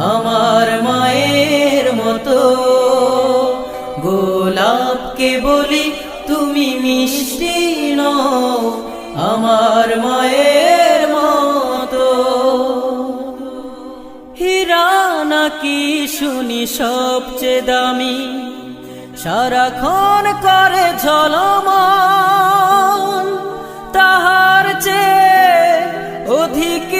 আমার মায়ের মতো। গোলাপকে বলি তুমি মিষ্টি আমার মায়ের মতো। হীরা নাকি শুনি সবচেয়ে দামি? সারাক্ষণ করে ঝলমন তাহার চেয়ে অধিক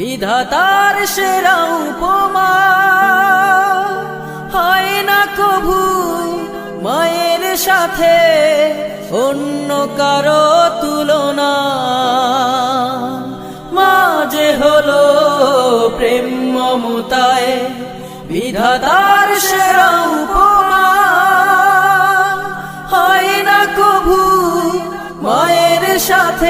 বিধাতার সেরা উপমা। হয় না কভু মায়ের সাথে অন্য কারও তুলনা। মাঝে হলো প্রেম মমতায় বিধাতার সেরা উপমা। হয় না কভু মায়ের সাথে